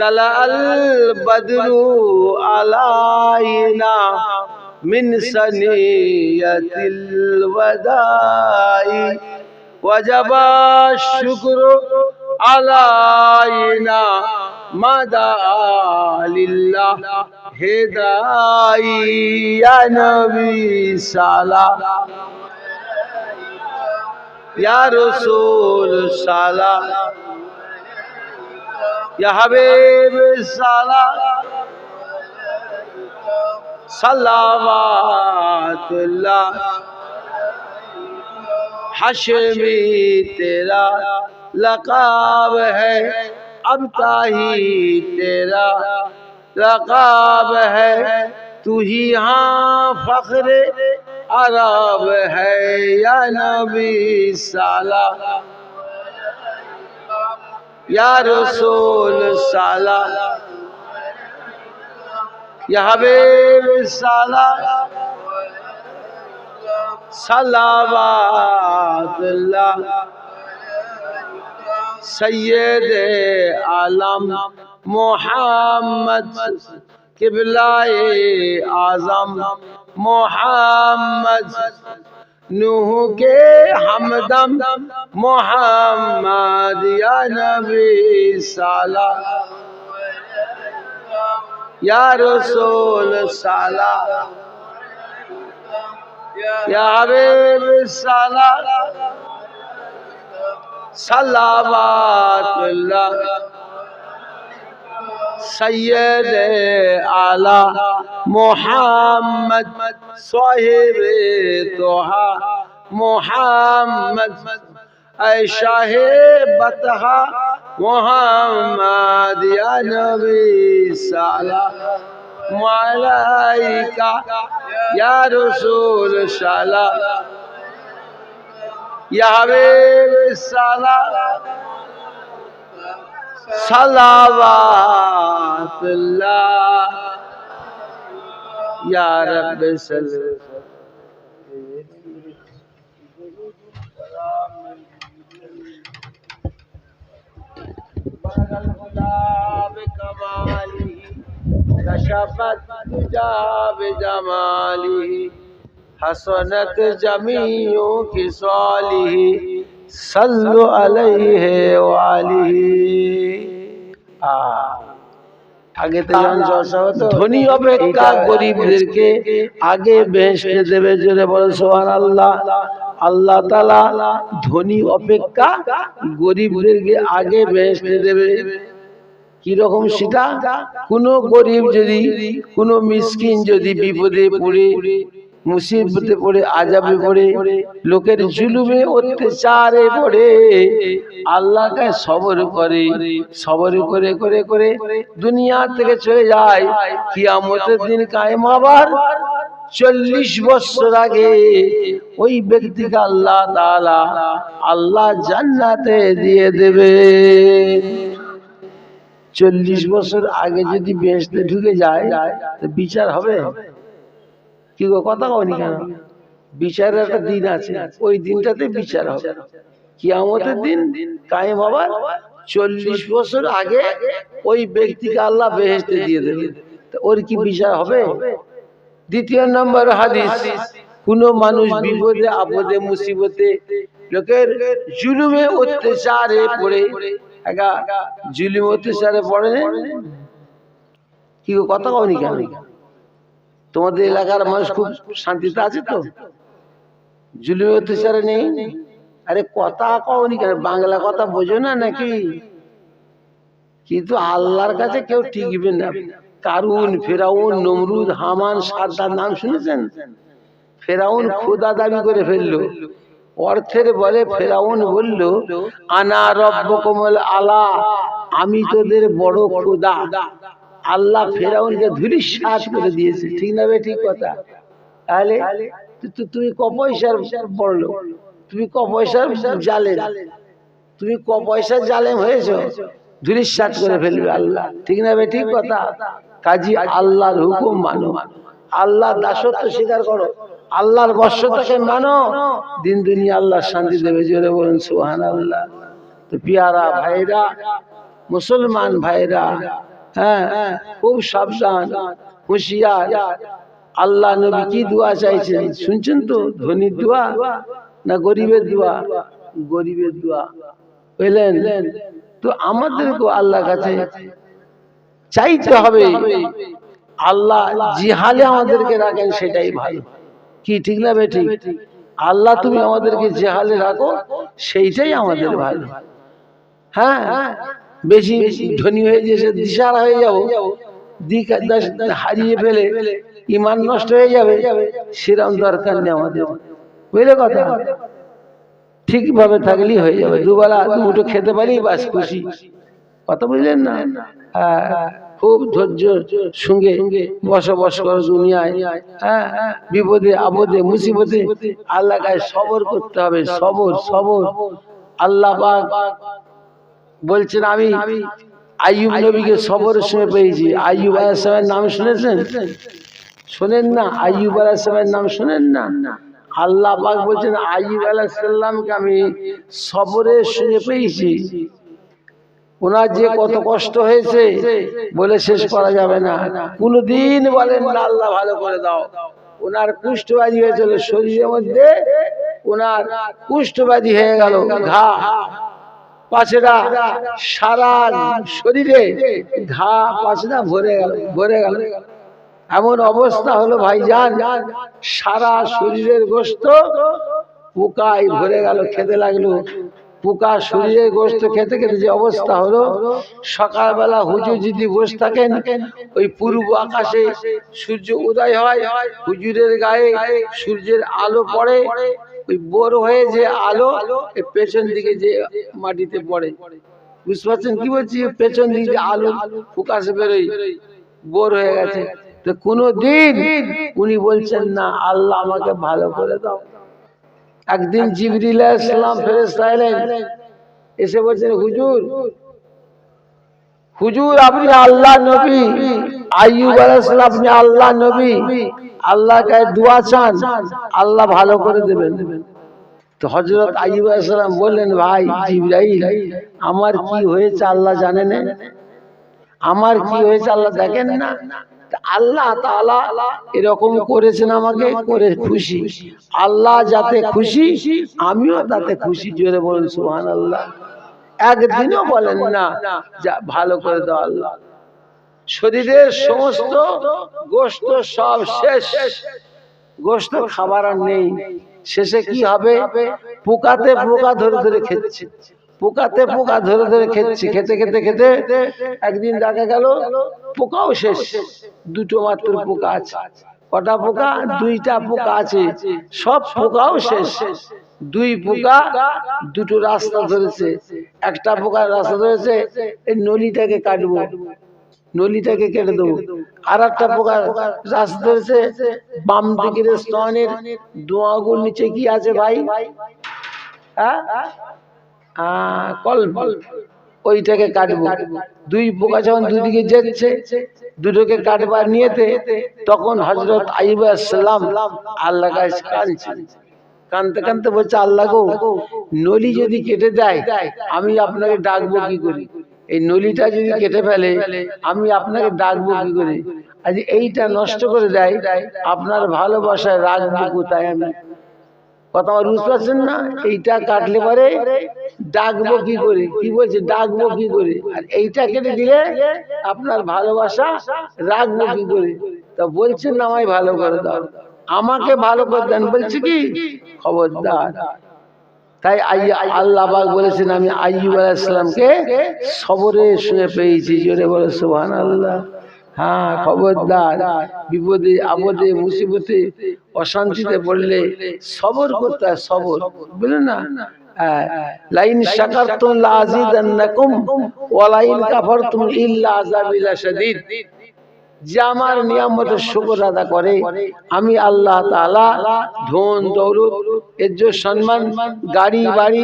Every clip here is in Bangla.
طلع البدر علينا من سنية الوداع. وجب الشكر علينا دعا لله هداي يا نبي سلام يا رسول سلام يا حبيب الصلاة. صلوات الله. حشمي تیرا لقاب ہے اب تاہی تیرا لقاب ہے تو ہی ہاں فخر. عرب ہے يا نبی صلی ইয়া রসুল সালা। ইয়া হাবিব সালা। সালাবাতুল্লাহ সৈয়দ আলম মোহাম্মদ। কিবলায়ে আজম মোহাম্মদ। नूह के हमदम मोहम्मद या नबी साला या रसूल साला या हबीब साला سيد على محمد صاحب دوها محمد أي شاهب بتہا محمد يا نبي صلى عليك يا رسول صلى يا حبيب صلى صلوات اللہ۔ یا رب جمالی حسنت جمیوں کی سوالی صلو علیہ وآلہ۔ আগে তো ধনী অপেক্ষা গরিবদেরকে? আগে বেহেশতে দেবে জোরে বলে সোহান আল্লাহ আল্লাহ তালা ধনী অপেক্ষা গরিবদেরকে আগে দেবে। কীরকম সেটা? কোন গরিব যদি কোন মিসকিন যদি বিপদে পড়ে মুসিবতে পড়ে আজাবে পড়ে লোকের জুলুমে অত্যাচারে পড়ে। আল্লাহকে সবর করে সবর করে করে করে দুনিয়া থেকে চলে যায়। কিয়ামতের দিন কায়েম আবার চল্লিশ বছর আগে ওই ব্যক্তিকে আল্লাহ তাআলা আল্লাহ জান্নাতে দিয়ে দেবে। চল্লিশ বছর আগে যদি বেহেশতে ঢুকে যায় বিচার হবে। কি গো কথা কওনি কেন? বিচারের একটা দিন আছে। ওই দিনটাতে বিচার হবে। কিয়ামতের দিন কায়েম হবার চল্লিশ বছর আগে ওই ব্যক্তিকে আল্লাহ বেহেশতে দিয়ে দেবে। ওর কি বিচার হবে? দ্বিতীয় নম্বর হাদিস। কোন মানুষ বিপদে আপদে মুসিবতে লোকের জুলুমে অত্যাচারে পড়ে। একা জুলুম অত্যাচারে পড়ে? কি গো, কথা কওনি কেন? তোমাদের এলাকার মানুষ খুব শান্তিতে আছে তো? জুলুম অত্যাচারে নেই। আরে কথা কওনি কেন? বাংলা কথা বোঝো না নাকি? কিন্তু আল্লাহর কাছে কেউ টিকবে না। কারুন, ফেরাউন, নমরুদ, হামান সারদার নাম শুনেছেন? ফেরাউন খোদা দাবি করে ফেলল। অর্থের বলে ফেরাউন বলল, আনা রব্বকমল আলা, আমি তোদের বড় খোদা। আল্লাহ ফেরাউনকে ধুলি শ্বাস করে দিয়েছে। ঠিক না ঠিক কথা? তাহলে তুমি ক পয়সার বড় লোক? তুমি ক পয়সার জালে তুমি ক পয়সার জালেম হয়েছো? ধুলিশ্বাস করে ফেলবে আল্লাহ। ঠিক না ঠিক কথা? কাজী আল্লাহর হুকুম মানো। আল্লাহর দাসত্ব স্বীকার করো। আল্লাহর বর্ষতাকে মানো। দিন দুনিয়া আল্লাহ শান্তি দেবে। জোরে বলুন সুহান আল্লাহ তো পিয়ারা ভাইরা, মুসলমান ভাইরা হ্যাঁ খুব সাবধান, হুঁশিয়ার। আল্লাহ নবী কি দোয়া চাইছেন? শুনছেন তো? ধনির দোয়া না গরিবের দোয়া? গরিবের দোয়া। বুঝলেন? তো আমাদেরকে আল্লাহ কাছে চাইতে হবে। আল্লাহ জিহালে আমাদেরকে রাখেন, সেটাই ভালো। কি, ঠিক না বেঠিক? আল্লাহ তুমি আমাদেরকে জেহালে রাখো, সেইটাই আমাদের ভালো। হ্যাঁ? বেশি ধনী হয়ে যেছে দিশারা হয়ে যাব হারিয়ে ফেলে ইমান নষ্ট হয়ে যাবে সেরকম দরকার নেই আমাদের। বুঝলে কথা? ঠিকভাবে থাকলেই হয়ে যাবে। দুবেলা দুটো খেতে পারি বাস খুশি। কথা বুঝলেন না? হ্যাঁ, খুব ধৈর্য সঙ্গে বসবাস করো দুনিয়ায়। হ্যাঁ বিপদে আপদে মুসিবতে আল্লাহ গায়ে সবর করতে হবে। সবর সবর। আল্লাহ বলছেন আমি আইয়ুব নবীকে সবরের সময় পেয়েছি। আইয়ুব আলাইহিসসালামের নাম শুনেছেন? শোনেন না আইয়ুব আলাইহিসসালামের নাম শোনেন না। আল্লাহ পাক বলছেন আইয়ুব আলাইহিসসালামকে আমি সবরের সঙ্গে পেয়েছি। ওনার যে কত কষ্ট হয়েছে বলে শেষ করা যাবে না। কোনদিন বলেন না আল্লাহ ভালো করে দাও। ওনার কুষ্ঠবাদী হয়েছিল শরীরের মধ্যে ওনার কুষ্ঠবাদী হয়ে গেল ঘা। পাশেরা সারা শরীরে ঘা পাশেরা ভরে গেল ভরে গেল এমন অবস্থা হলো ভাইজান সারা শরীরের গোস্ত পোকায় ভরে গেল খেতে লাগল। পোকা শরীরের গোস্ত খেতে খেতে যে অবস্থা হলো সকালবেলা হুজুর যদি বসে থাকেন ওই পূর্ব আকাশে সূর্য উদয় হয় হুজুরের গায়ে সূর্যের আলো পড়ে ওই হয়ে যে আলো পেছন দিকে যে মাটিতে পড়ে। বুঝতে পারছেন কি বলছি? পেছন দিকে আলো বোর হয়ে গেছে। তো কোনো দিন উনি বলছেন না, আল্লাহ আমাকে ভালো করে দাও। একদিন জিবরিল ইসলাম এলেন, এসে বলছেন, হুজুর হুজুর, আপনি আল্লাহ নবী আপনি আল্লাহ নবী আল্লাহ কাছে দোয়া চান, আল্লাহ ভালো করে দেবেন। তো হযরত আইয়ুব বললেন, ভাই জিবরাইল, আমার কি হয়েছে আল্লাহ জানেন আমার কি হয়েছে আল্লাহ দেখেন না? আল্লাহ এরকম করেছেন আমাকে, করে খুশি। আল্লাহ যাতে খুশি, আমিও তাতে খুশি। জোরে বলুন, সুবহানাল্লাহ। একদিনও বলেন না ভালো করে দাও আল্লাহ। শরীরের সমস্ত গোস্ত সব শেষ। গোস্ত খাবার আর নেই। শেষে কি হবে? পোকাতে পোকা ধরে ধরে খেচ্ছে। পোকাতে পোকা ধরে ধরে খেচ্ছে। খেতে খেতে খেতে একদিন দেখা গেল পোকাও শেষ। দুটো মাত্র পোকা আছে। কটা পোকা? দুইটা পোকা আছে। সব পোকাও শেষ। দুই পোকা দুটো রাস্তা ধরেছে। একটা পোকা রাস্তা ধরেছে, এই নলিটাকে কাটবো। নলিটাকে কেটে দেবো। আর একটা পোকা রাস্তা ধরেছে, বাম দিকের স্তনের দোয়াগুর নিচে কি আছে ভাই? ওইটাকে কাটবো। দুই পোকা যখন দুদিকে যাচ্ছে, দুটোকে কাটবার নিয়েতে, তখন হজরত আইব সালাম আল্লাহ কানতে কানতে বলছে, আল্লাহ গো, নলি যদি কেটে দেয়, আমি আপনাকে ডাকবো কি করি? এই নলিটা যদি কেটে ফেলে আমি আপনাকে ডাকবো কি করে? আজ এইটা নষ্ট করে দেয় আপনার ভালোবাসায় রাগ রাখব কোথায় আমি? কথা আমার বুঝতে পারছেন না? এইটা কাটলে পরে ডাকবো কি করে? কি বলছে? ডাকবো কি করে? আর এইটা কেটে দিলে আপনার ভালোবাসা রাখব কি করে? তা বলছেন না আমায় ভালো করে দাও। আমাকে ভালো করে দেন বলছে কি? খবরদার। তাই আল্লাহ বলেছেন আমি আইয়ুব আলাইসালামকে সবরে শুয়ে পেয়েছি। জোরে বলে সুবহান আল্লাহ হ্যাঁ খবরদার বিপদে আপদে মুসিবতে অশান্তিতে পড়লে সবর করতে হয় সবর। বুঝলেন না? হ্যাঁ, আযাবিল শাদীদ যে আমার নিয়ামতের শুকর আদা করে, আমি আল্লাহ তাআলা ধন, দৌলত এজ্জত সম্মান, গাড়ি, বাড়ি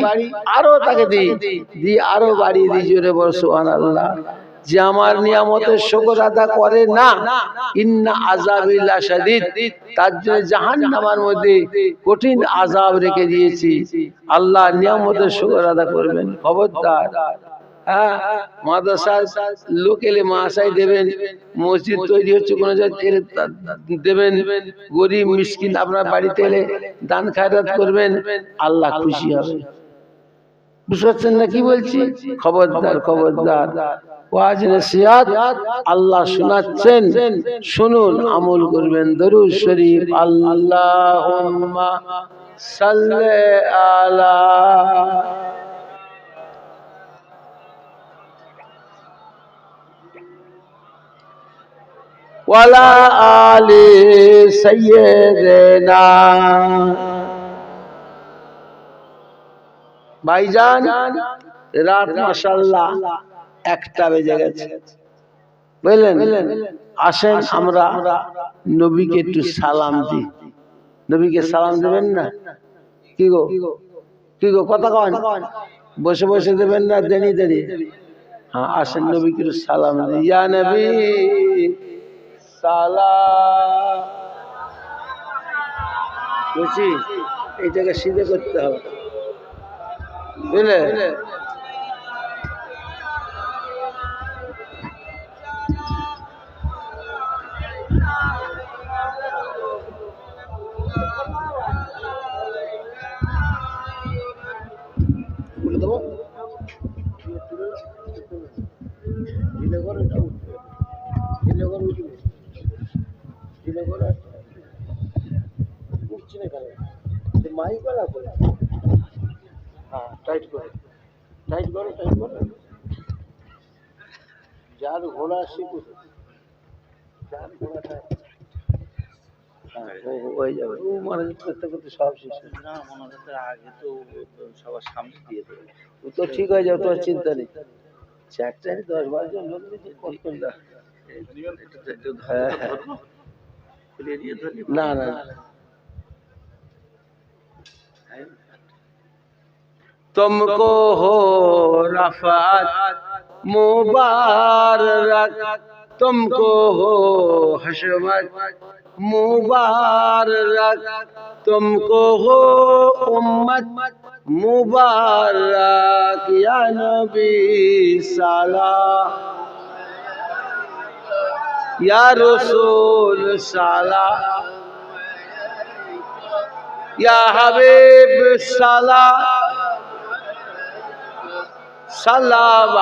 আরও তাকে দিই, দিয়ে আরও বাড়িয়ে দিই জোরে বল, সুবহানাল্লাহ। যে আমার নিয়ামতের শুকর আদা করে না, ইন্না আযাবিল্লা শাদীদ তার জন্য জাহান্নামের মধ্যে কঠিন আযাব রেখে দিয়েছি। আল্লাহ নিয়ামতের শুকর আদা করবেন, খবরদার। দেবেন, মসজিদ তৈরি হচ্ছে আপনার বাড়িতে এলে দান করবেন, আল্লাহ খুশি হবে। বুঝতে পারছেন না কি বলছি? খবরদার খবরদার। ওয়াজ আল্লাহ শোনাচ্ছেন, শুনুন, আমল করবেন। দরুদ শরীফ, আল্লাহুম্মা সাল্লি আলা ওয়ালা আলি সাইয়্যিদিনা ভাইজান, রাত মাশাল্লাহ একটা বেজে গেছে। বুঝলেন? আসেন আমরা নবীকে একটু সালাম দিই। নবীকে সালাম দেবেন না? কি গো? কি গো? কথা কন। বসে বসে দেবেন না? দেনি দেনি হ্যাঁ আসেন নবীকে সালাম দিই। ইয়া নবী! সালাম বুঝছি এইটাকে সিধে করতে হবে। বুঝলে? করে উঠছি না কেন মাই করা করে হ্যাঁ টাইট করে টাইট করো টাইট করো যার ঘোড়া শিখুক যার ঘোড়াটা হ্যাঁ, হয়ে যাবে ও মানে করতে করতে সব শেষ মনে আগে তো সবার সামনে দিয়ে দেবে ও তো ঠিক হয়ে যাবে তোমার চিন্তা নেই চারটে দশ বারো জন লোক? হ্যাঁ হ্যাঁ খুলে নিয়ে ধরি না না तुमको हो रफात मुबारक तुमको हो हशमत मुबारक तुमको हो उम्मत मुबारक या नबी सलाम یا رسول سلام یا حبیب سلام سلام